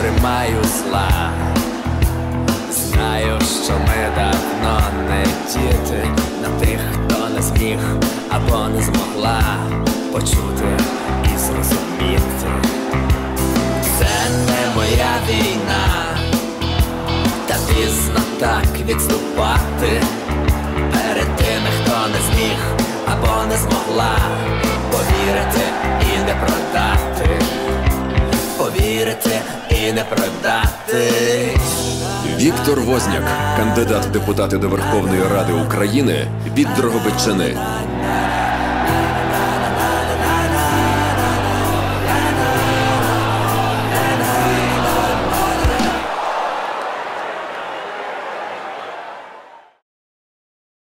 Тримаю зла, знаю, що ми давно не діти на тих, хто не зміг або не змогла так відступати перед тими, хто не зміг або не змогла повірити і не продати повірити і не продати. Віктор Возняк, кандидат в депутати до Верховної Ради України від Дрогобичини.